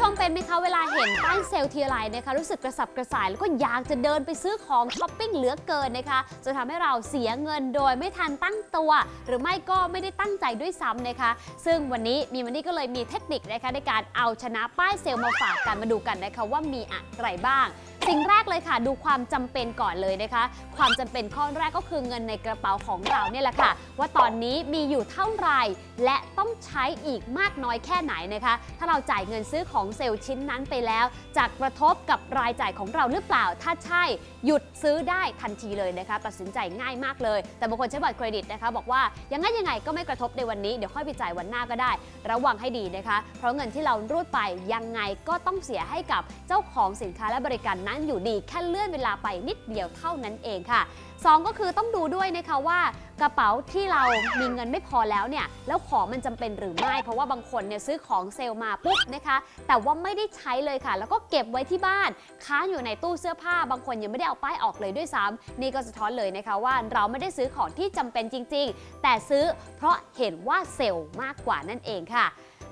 ชมเป็นไหมคะเวลาเห็นป้ายเซลล์ทีไรนะคะรู้สึกกระสับกระส่ายแล้วก็อยากจะเดินไปซื้อของช้อปปิ้งเหลือเกินนะคะจะทำให้เราเสียเงินโดยไม่ทันตั้งตัว หรือไม่ก็ไม่ได้ตั้งใจด้วยซ้ำนะคะ ซึ่งวันนี้มีวันนี้ก็เลยมีเทคนิคนะคะในการเอาชนะป้ายเซลล์มาฝากกันมาดูกันนะคะว่ามีอะไรบ้าง สิ่งแรกเลยค่ะ ดูความจำเป็นก่อนเลยนะคะ ความจำเป็นข้อแรกก็คือเงินในกระเป๋าของเราเนี่ยแหละค่ะ ว่าตอนนี้มีอยู่เท่าไหร่และต้องใช้อีกมากน้อยแค่ไหนนะคะ ถ้าเราจ่ายเงินซื้อของเซลล์ชิ้นนั้นไปแล้ว จะกระทบกับรายจ่ายของเราหรือเปล่า ถ้าใช่หยุดซื้อได้ทันทีเลยนะคะ ตัดสินใจง่ายมากเลย แต่บางคนใช้บัตรเครดิตนะคะ บอกว่ายังไงยังไงก็ไม่กระทบในวันนี้เดี๋ยวค่อยไปจ่ายวันหน้าก็ได้ ระวังให้ดีนะคะ เพราะเงินที่เรารูดไปยังไงก็ต้องเสียให้กับเจ้าของสินค้าและบริการนั้นอยู่ดีแค่เลื่อนเวลาไปนิดเดียวเท่านั้นเองค่ะสองก็คือต้องดูด้วยนะคะว่ากระเป๋าที่เรามีเงินไม่พอแล้วเนี่ยแล้วของมันจำเป็นหรือไม่ เพราะว่าบางคนเนี่ยซื้อของเซลล์มาปุ๊บนะคะ แต่ว่าไม่ได้ใช้เลยค่ะ แล้วก็เก็บไว้ที่บ้าน ค้างอยู่ในตู้เสื้อผ้า บางคนยังไม่ได้เอาป้ายออกเลยด้วยซ้ำนี่ก็สะท้อนเลยนะคะว่าเราไม่ได้ซื้อของที่จำเป็นจริง ๆ แต่ซื้อเพราะเห็นว่าเซลล์มากกว่านั่นเองค่ะ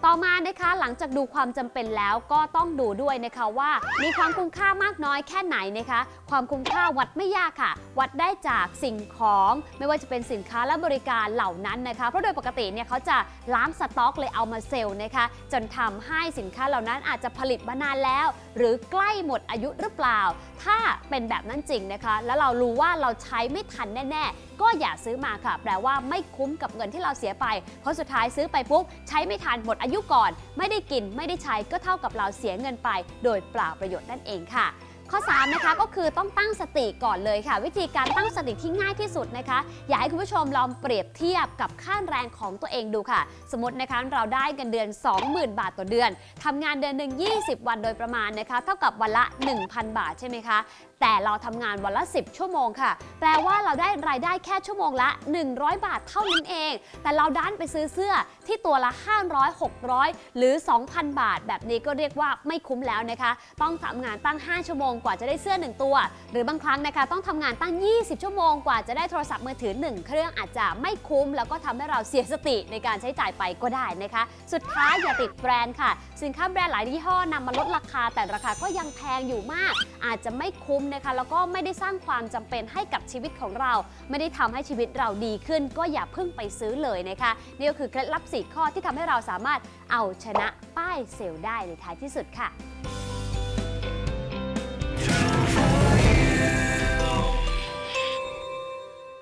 ต่อมานะคะหลังจากดูความจำเป็นแล้วก็ต้องดูด้วยนะคะว่า มีความคุ้มค่ามากน้อยแค่ไหนนะคะ ความคุ้มค่าวัดไม่ยากค่ะ วัดได้จากสิ่งของไม่ว่าจะเป็นสินค้าและบริการเหล่านั้นนะคะเพราะโดยปกติเนี่ยเขาจะล้างสต็อกเลยเอามาเซลล์นะคะ จนทำให้สินค้าเหล่านั้นอาจจะผลิตมานานแล้ว หรือใกล้หมดอายุหรือเปล่า ถ้าเป็นแบบนั้นจริงนะคะ แล้วเรารู้ว่าเราใช้ไม่ทันแน่ ๆ ก็อย่าซื้อมาค่ะ แปลว่าไม่คุ้มกับเงินที่เราเสียไป เพราะสุดท้ายซื้อไปปุ๊บใช้ไม่ทันหมดอายุก่อน ไม่ได้กินไม่ได้ใช้ก็เท่ากับเราเสียเงินไป โดยเปล่าประโยชน์นั่นเองค่ะ ข้อ3นะคะก็คือต้องตั้งสติก่อนเลยค่ะ วิธีการตั้งสติที่ง่ายที่สุดนะคะ อยากให้คุณผู้ชมลองเปรียบเทียบกับค่าแรงของตัวเองดูค่ะ สมมตินะคะเราได้เงินเดือน 20,000 บาทต่อเดือนทำงานเดือนหนึ่ง20 วันโดยประมาณนะคะ เท่ากับวันละ 1,000 บาทใช่ไหมคะแต่เราทำงานวันละ 10 ชั่วโมงค่ะ แปลว่าเราได้รายได้แค่ชั่วโมงละ 100 บาทเท่านั้นเอง แต่เราดันไปซื้อเสื้อที่ตัวละ 500 600 หรือ 2,000 บาท แบบนี้ก็เรียกว่าไม่คุ้มแล้วนะคะ ต้องทำงานตั้ง 5 ชั่วโมงกว่าจะได้เสื้อ 1 ตัว หรือบางครั้งนะคะ ต้องทำงานตั้ง 20 ชั่วโมงกว่าจะได้โทรศัพท์มือถือ 1 เครื่องอาจจะไม่คุ้ม แล้วก็ทำให้เราเสียสติในการใช้จ่ายไปก็ได้นะคะ สุดท้ายอย่าติดแบรนด์ค่ะ สินค้าแบรนด์หลายยี่ห้อนำมาลดราคา แต่ราคาก็ยังแพงอยู่มาก อาจจะไม่คุ้มนะคะ แล้วก็ไม่ได้สร้างความจำเป็นให้กับชีวิตของเรา ไม่ได้ทำให้ชีวิตเราดีขึ้น ก็อย่าเพิ่งไปซื้อเลยนะคะ นี่ก็คือเคล็ดลับ 4 ข้อที่ทำให้เราสามารถเอาชนะป้ายเซลล์ได้ในท้ายที่สุดค่ะ